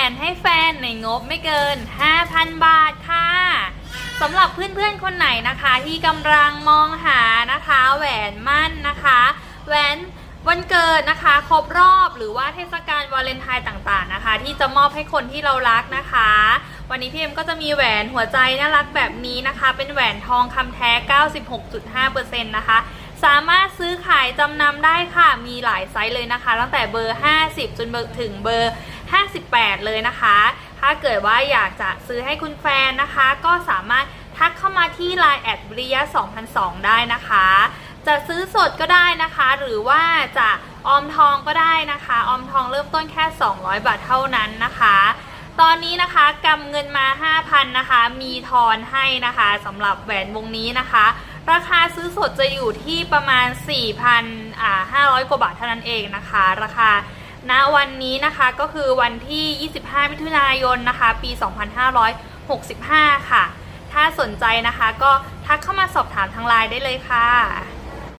วนให้แฟนในงบไม่เกิน 5,000 บาทค่ะสำหรับเพื่อนๆคนไหนนะคะที่กำลังมองหานะคะแหวนมั่นนะคะแหวนวันเกิดนะคะครบรอบหรือว่าเทศกาลวาเลนไทน์ต่างๆนะคะ ที่จะมอบให้คนที่เรารักนะคะ วันนี้พี่เอ็มก็จะมีแหวนหัวใจน่ารักแบบนี้นะคะ เป็นแหวนทองคำแท้ 96.5%นะคะสามารถซื้อขายจำนำได้ค่ะ มีหลายไซส์เลยนะคะ ตั้งแต่เบอร์ 50 จนเบอร์ถึงเบอร์ 58 เลยนะคะ ถ้าเกิดว่าอยากจะซื้อให้คุณแฟนนะคะ ก็สามารถทักเข้ามาที่ Line แอดบริยะ2002 ได้นะคะ จะซื้อสดก็ได้นะคะ หรือว่าจะออมทองก็ได้นะคะ ออมทองเริ่มต้นแค่ 200 บาทเท่านั้นนะคะ ตอนนี้นะคะกำเงินมา 5,000นะคะ มีทอนให้นะคะสำหรับแหวนวงนี้นะคะ ราคาซื้อสดจะอยู่ที่ประมาณ 4,500อ่า500กว่าบาทเท่านั้นเองนะคะ ราคา ณวันนี้นะคะก็คือวันที่ 25 มิถุนายนนะคะ ปี 2565 ค่ะ ถ้าสนใจนะคะก็ทักเข้ามาสอบถามทางไลน์ได้เลยค่ะ